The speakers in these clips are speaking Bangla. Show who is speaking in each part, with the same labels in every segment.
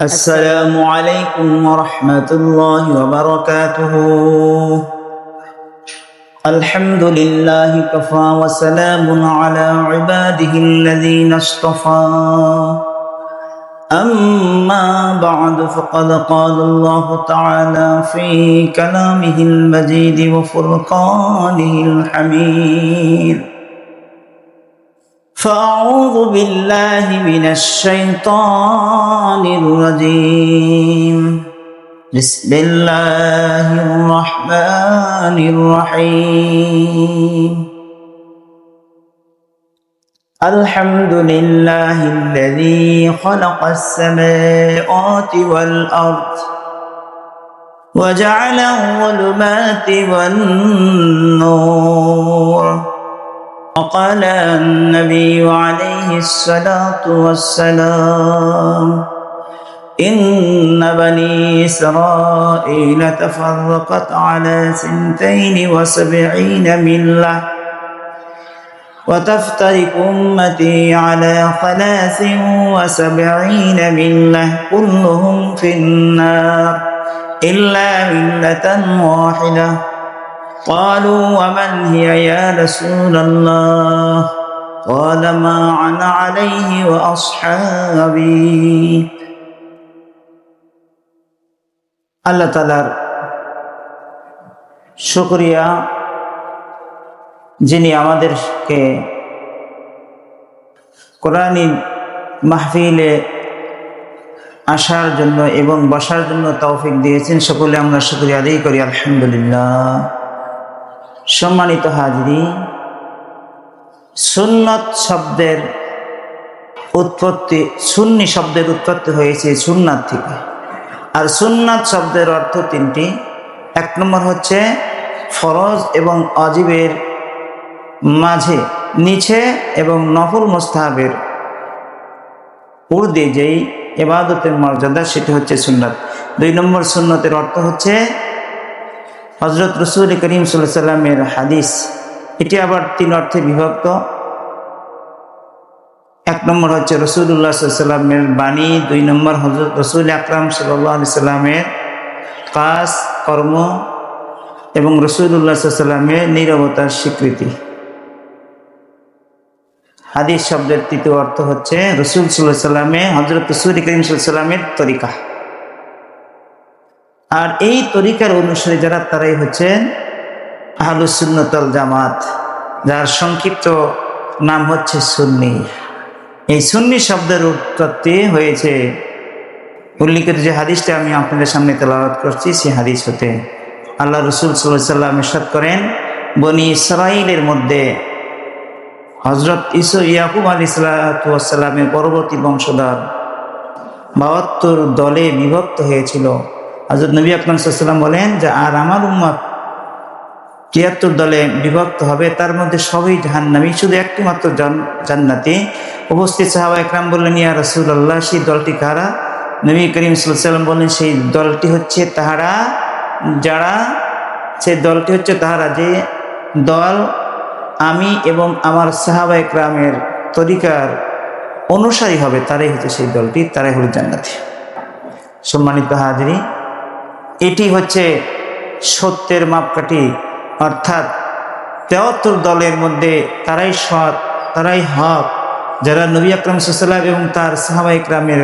Speaker 1: السلام عليكم ورحمة الله وبركاته. الحمد لله كفى وسلام على عباده الذين اصطفى. أما بعد فقد قال الله تعالى في كلامه المجيد وفرقانه الحميد. فأعوذ بالله من الشيطان الرجيم. بسم الله الرحمن الرحيم. الحمد لله الذي خلق السماوات والأرض وجعل الظلمات والنور وقال النبي عليه الصلاة والسلام إن بني إسرائيل تفرقت على سنتين وسبعين ملة وتفترق أمتي على ثلاث وسبعين ملة كلهم في النار إلا ملة واحدة. قالوا ومن هي يا رسول الله قال ما أنا عليه وأصحابي আল্লাহ তালার শুক্রিয়া যিনি আমাদেরকে কোরআনী মাহফিলে আসার জন্য এবং বসার জন্য তৌফিক দিয়েছেন সকলে আমরা শুক্রিয়া আদায় করি আলহামদুলিল্লাহ সম্মানিত হাজরি সুন্নত শব্দের উৎপত্তি, সুন্নি শব্দের উৎপত্তি হয়েছে সুন্নাত থেকে। আর সুন্নাত শব্দের অর্থ তিনটি। এক নম্বর হচ্ছে ফরজ এবং অজীবের মাঝে, নিচে এবং নফল মোস্তাহাবের উর্দে যেই এবাদতের মর্যাদা, সেটি হচ্ছে সুন্নাত। দুই নম্বর সুন্নতের অর্থ হচ্ছে হজরত রসুল করিম সাল্লামের হাদিস। এটি আবার তিন অর্থে বিভক্ত। এক নম্বর হচ্ছে রসুল্লাহ সাল্লামের বাণী, দুই নম্বর হজরত রসুল আকরাম সাল্লামের কাজ, কর্ম এবং রসুল্লাহ সাল্লামের নিরবতার স্বীকৃতি। হাদিস শব্দের তৃতীয় অর্থ হচ্ছে রসুল সাল্লাহ সাল্লামে হজরত রসুল করিম সাল্লামের তরিকা। আর এই তরিকার অনুসারী যারা, তারাই হচ্ছেন আহলুসুন্নতল জামাত। যার সংক্ষিপ্ত নাম হচ্ছে সুন্নি। এই সুন্নি শব্দের উৎপত্তি হয়েছে। উল্লিখিত যে হাদিসটা আমি আপনাদের সামনে তেলাওয়াত করছি সেই হাদিস হতে আল্লাহ রসুল সাল্লাহ সাল্লাম ইরশাদ করেন, বনি ইসরাইলের মধ্যে হজরত ইসু ইয়াকুব আলী সাল্লামের পরবর্তী বংশধর বাহাত্তর দলে বিভক্ত হয়েছিল। হজরত নবী আকরম বলেন যে, আর আমার উম্মত তিয়াত্তর দলে বিভক্ত হবে, তার মধ্যে সবই জাহান্নামি, শুধু একটি মাত্র জান্নাতি। উপস্থিত সাহাবা একরাম বললেন, ইয়া রসুল্লাহ সেই দলটি কারা? নবী করিম সাল্লাম বললেন, সেই দলটি হচ্ছে তাহারা, যারা, সেই দলটি হচ্ছে তাহারা, যে দল আমি এবং আমার সাহাবা একরামের তরিকার অনুসারী হবে, তারাই হচ্ছে সেই দলটি, তারাই হল জান্নাতি। সম্মানিত হাজরি এটি হচ্ছে সত্যের মাপকাঠি। অর্থাৎ তেয়াত্তর দলের মধ্যে তারাই সৎ, তারাই হক। যারা নবী আকরম সাল্লাম এবং তার সাহাবা ইকরামের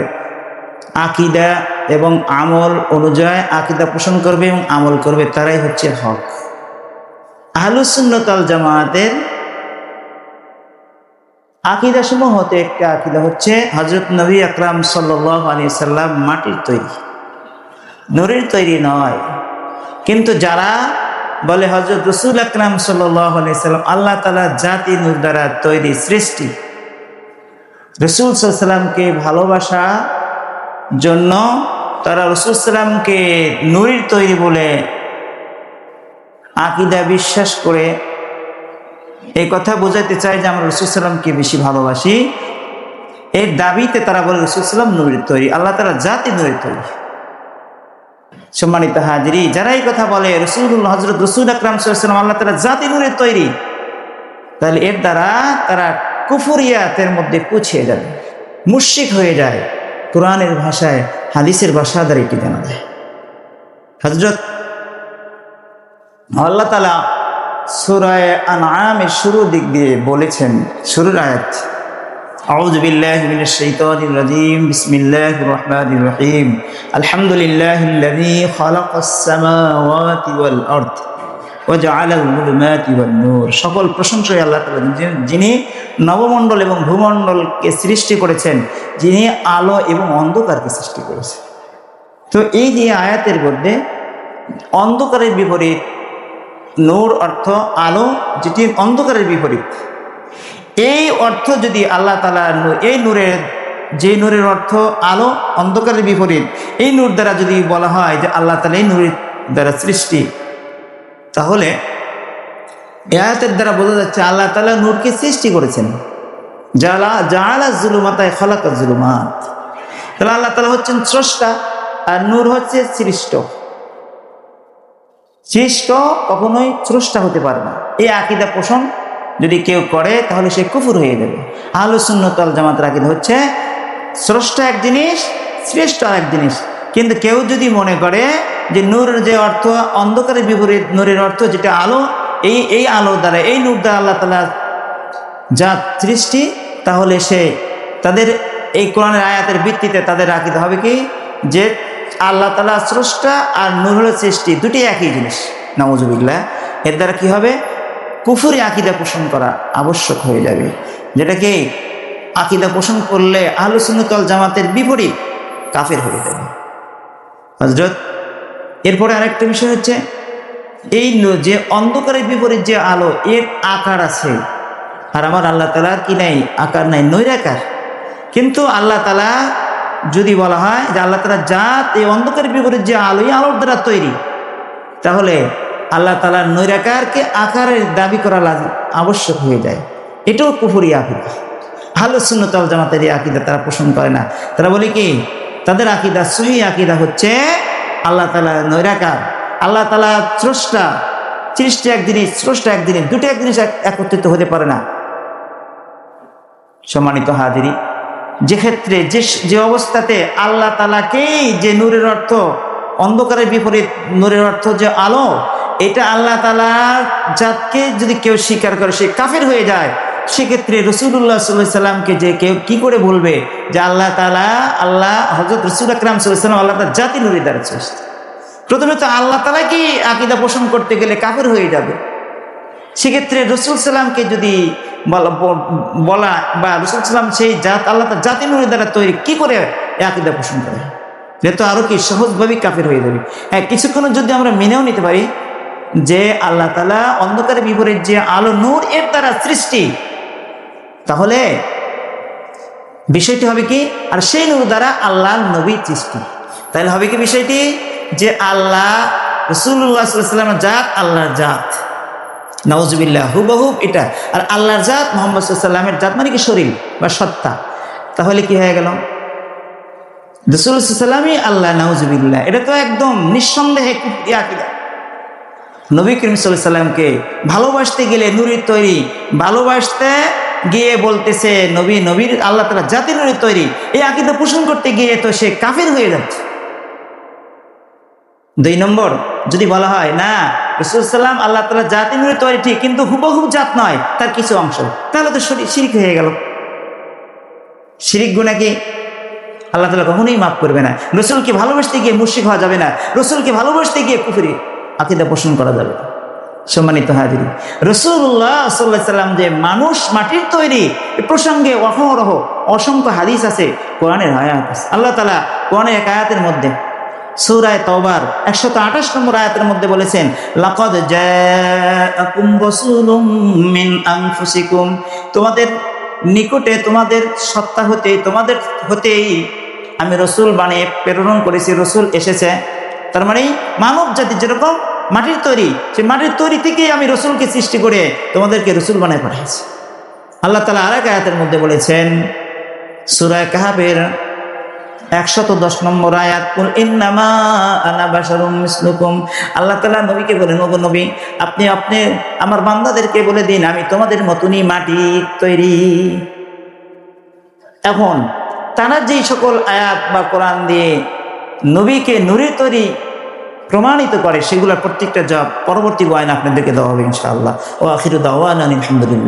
Speaker 1: আকিদা এবং আমল অনুযায়ী আকিদা পোষণ করবে এবং আমল করবে, তারাই হচ্ছে হক। আহলুসুন্নতাল জামায়াতের আকিদা সমূহ হতে একটা আকিদা হচ্ছে হজরত নবী আকরাম সাল্লাহ সাল্লাম মাটির তৈরি। নুরের তৈরি নয়। কিন্তু যারা বলে হজরত রসুল আকরাম সাল্লাম আল্লাহ তালা জাতি নূর দ্বারা তৈরি সৃষ্টি। রসুল সাল্লামকে ভালোবাসা জন্য তারা রসুল সাল্লামকে নুরির তৈরি বলে আকিদা বিশ্বাস করে এই কথা বোঝাতে চাই যে আমরা রসুল সাল্লামকে বেশি ভালোবাসি। এই দাবিতে তারা বলে রসুল সাল্লাম নুরির তৈরি, আল্লাহ তালা জাতি নুরির তৈরি। সম্মানিত হাজরি, যারা এই কথা বলে রসুল্লাহ হজরত রসুল আকরাম সাল্লাম আল্লাহ তালা জাতি নূরের তৈরি। তাহলে এর দ্বারা তারা কুফুরিয়াতের মধ্যে পুছিয়ে যাবে মুশিক হয়ে যায়। কোরআনের ভাষায়, হাদিসের ভাষা দ্বারা এটি জানা যায়। হজরত আল্লাহ তালা সুরায় আনআমের শুরু দিক দিয়ে বলেছেন, শুরুর আয়াত। أعوذ بالله من الشيطان الرجيم بسم الله الرحمن الرحيم الحمد لله الذي خلق السماوات والأرض وجعل الظلمات والنور সকল প্রশংসাই আল্লাহ তাআলা যিনি- যিনি নবমণ্ডল এবং ভূমণ্ডলকে সৃষ্টি করেছেন যিনি আলো এবং অন্ধকারকে সৃষ্টি করেছেন তো এই যে আয়াতের মধ্যে অন্ধকারের বিপরীত নূর অর্থ আলো যেটি অন্ধকারের বিপরীত এই অর্থ যদি আল্লাহ তালা এই নূরের, যে নূরের অর্থ আলো অন্ধকারের বিপরীত, এই নূর দ্বারা যদি বলা হয় যে আল্লাহ তালা এই নূরের দ্বারা সৃষ্টি, তাহলে এ আয়াতের দ্বারা বোঝা যাচ্ছে আল্লাহ তালা নূরকে সৃষ্টি করেছেন। জালা জালা জুলুমাতায় খলাকা জুলুমাত। তাহলে আল্লাহ তালা হচ্ছেন স্রষ্টা আর নূর হচ্ছে সৃষ্ট। সৃষ্ট কখনোই স্রষ্টা হতে পারে না। এই আকিদা পোষণ যদি কেউ করে, তাহলে সে কুফুর হয়ে যাবে। আলোচন্নতল জামাত আকিদা হচ্ছে, স্রষ্ট এক জিনিস, শ্রেষ্ঠ এক জিনিস। কিন্তু কেউ যদি মনে করে যে নূর যে অর্থ, অন্ধকারের বিপরীত নূরের অর্থ যেটা আলো, এই এই আলো দ্বারা, এই নূর দ্বারা আল্লাহ তালা যা সৃষ্টি, তাহলে সে তাদের এই কোরআনের আয়াতের ভিত্তিতে তাদের রাখিতে হবে কি? যে আল্লাহ তালা স্রষ্টা আর নূর হলো সৃষ্টি, দুটি একই জিনিস। নওয়াজুবিল্লাহ এর দ্বারা কি হবে? কুফুরি আকিদা পোষণ করা আবশ্যক হয়ে যাবে। যেটাকে আকিদা পোষণ করলে আলোচনতল জামাতের বিপরীত কাফের হয়ে যাবে। হজরত এরপরে আরেকটা বিষয় হচ্ছে, এই যে অন্ধকারের বিপরীত যে আলো, এর আকার আছে। আর আমার আল্লাহ তালার কি নাই? আকার নাই, নৈরাকার। কিন্তু আল্লাহ তালা যদি বলা হয় যে আল্লাহ তালা জাত এই অন্ধকারের বিপরীত যে আলো, এই আলোর দ্বারা তৈরি, তাহলে আল্লাহ তালার নৈরাকারকে আকারের দাবি করা আবশ্যক হয়ে যায়। এটাও কুফুরি আকিদা। ভালো শূন্যতল জামাতের এই আকিদা তারা পোষণ করে না। তারা বলে কি? তাদের আকিদা, সহি আকিদা হচ্ছে আল্লাহ তালা নৈরাকার। আল্লাহ তালা স্রষ্টা। সৃষ্টি এক জিনিস স্রষ্টা এক জিনিস দুটো এক জিনিস একত্রিত হতে পারে না। সম্মানিত হাজিরি যে ক্ষেত্রে যে যে অবস্থাতে আল্লাহ তালাকেই যে নূরের অর্থ, অন্ধকারের বিপরীত নূরের অর্থ যে আলো এটা আল্লাহ তালার জাতকে যদি কেউ স্বীকার করে, সে কাফের হয়ে যায়, সেক্ষেত্রে রসুল্লাহ সাল্লাহ সাল্লামকে যে কেউ কি করে বলবে যে আল্লাহ তালা আল্লাহ হজরত রসুল আকরাম সাল্লাম আল্লাহ তার জাতি নুরি দ্বারা সৃষ্টি প্রথমে তো আল্লাহ তালাকে আকিদা পোষণ করতে গেলে কাফের হয়ে যাবে? সেক্ষেত্রে রসুল সাল্লামকে যদি বলা ব- রসুল সাল্লাম সেই জাত, আল্লাহ তার জাতি নুরের দ্বারা তৈরি, কি করে আকিদা পোষণ করে? যেহেতু আরও কি সহজভাবেই কাফের হয়ে যাবে। হ্যাঁ কিছুক্ষণ যদি আমরা মেনেও নিতে পারি যে আল্লাহ তালা অন্ধকারের বিপরীত যে আলো নূর এর দ্বারা সৃষ্টি। তাহলে বিষয়টি হবে কি? আর সেই নূর দ্বারা আল্লাহ নবী সৃষ্টি। তাহলে হবে কি বিষয়টি? যে আল্লাহ রসুল্লাহ সাল্লামের জাত আল্লাহর জাত। নওয়াজবিল্লাহ হুবহুব এটা। আর আল্লাহর জাত মোহাম্মদ জাত মানে কি? শরীর বা সত্তা। তাহলে কি হয়ে গেল? রসুল সাল্লামই আল্লাহ নওয়াজবিল্লাহ এটা তো একদম নিঃসন্দেহে নবী করিম সাল্লামকে ভালোবাসতে গেলে নুরির তৈরি, ভালোবাসতে গিয়ে বলতেছে, নবী, নবীর আল্লাহ তালা জাতির নুরির তৈরি। এই আকিদা পোষণ করতে গিয়ে তো সে কাফের হয়ে যাচ্ছে। দুই নম্বর, যদি বলা হয়, না, রসুল সাল্লাম আল্লাহ তালা জাতি নুরির তৈরি ঠিক, কিন্তু হুবহু জাত নয়, তার কিছু অংশ। তাহলে তো শরি- শিরিক হয়ে গেল। শিরিক গুণাকে আল্লাহ তালা কখনোই মাফ করবে না। রসুলকে ভালোবাসতে গিয়ে মুর্শিক হওয়া যাবে না। রসুলকে ভালোবাসতে গিয়ে কুফুরি। আকিদা পোষণ করা যাবে। সম্মানিত হাজিরি। রসুল্লাহ সাল্লাহ সাল্লাম যে মানুষ মাটির তৈরি এ প্রসঙ্গে অহরহ অসংখ্য হাদিস আছে, কোরআনের আয়াত আছে। আল্লাহ তালা কোরআনের এক আয়াতের মধ্যে, সৌরায় তওবার একশত আঠাশ নম্বর আয়াতের মধ্যে বলেছেন, লাকাদ মিন আনফুসিকুম। তোমাদের নিকটে, তোমাদের সত্তা হতে তোমাদের হতেই আমি রসুল বানিয়ে প্রেরণ করেছি, রসুল এসেছে। তার মানে মানব জাতি যেরকম মাটির তৈরি, সেই মাটির তৈরি থেকেই আমি রসুলকে সৃষ্টি করে তোমাদেরকে রসুল বানিয়ে পাঠিয়েছি। আল্লাহ তালা আরেক আয়াতের মধ্যে বলেছেন সুরায় কাহাবের একশত দশ নম্বর আয়াত আল্লাহ তালা নবীকে বলেন, ওগো নবী, আপনি আপনি আমার বান্দাদেরকে বলে দিন, আমি তোমাদের মতনই মাটি তৈরি। এখন তারা যেই সকল আয়াত বা কোরআন দিয়ে নবীকে নূরে তৈরি প্রমাণিত করে, সেগুলোর প্রত্যেকটা জবাব পরবর্তী গয়না আপনাদেরকে দেওয়া হবে ইনশাআল্লাহ। ও আখিরুদ্দাওয়ান আলহামদুলিল্লাহ